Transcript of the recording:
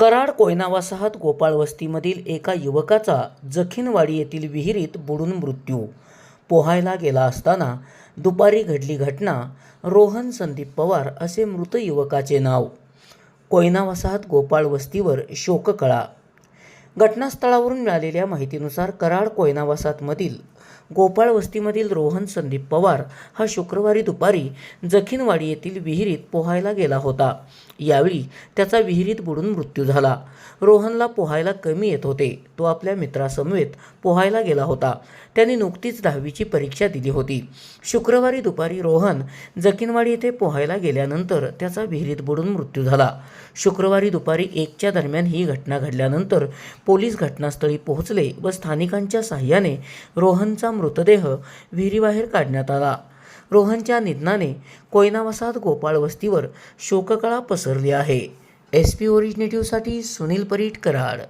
कराड कोयना वसाहत गोपाळ वस्तीमधील एका युवकाचा जखीनवाडी येथील विहिरीत बुडून मृत्यू. पोहायला गेला असताना दुपारी घडली घटना रोहन संदीप पवार असे मृत युवकाचे नाव. कोयना वसाहत गोपाळ वस्तीवर शोककळा घटनास्थळावरून मिळालेल्या माहितीनुसार कराड कोयना वसाहतमधील गोपाळ वस्तीमधील रोहन संदीप पवार हा शुक्रवारी दुपारी जखीनवाडी येथील विहिरीत पोहायला गेला होता. यावेळी त्याचा विहिरीत बुडून मृत्यू झाला. रोहनला पोहायला कमी येत होते. तो आपल्या मित्रासमवेत पोहायला गेला होता. त्याने नुकतीच दहावीची परीक्षा दिली होती. शुक्रवारी दुपारी रोहन जखीनवाडी येथे पोहायला गेल्यानंतर त्याचा विहिरीत बुडून मृत्यू झाला. शुक्रवारी दुपारी एकच्या दरम्यान ही घटना घडल्यानंतर पोलीस घटनास्थळी पोहोचले व स्थानिकांच्या साह्याने रोहनचा मृतदेह विहिरीबाहेर काढण्यात आला. रोहनच्या निधनाने कोयनावसात गोपाळ वस्तीवर शोककळा पसरली आहे. एस पी ओरिजिनेटिव्हसाठी सुनील परीट कराड.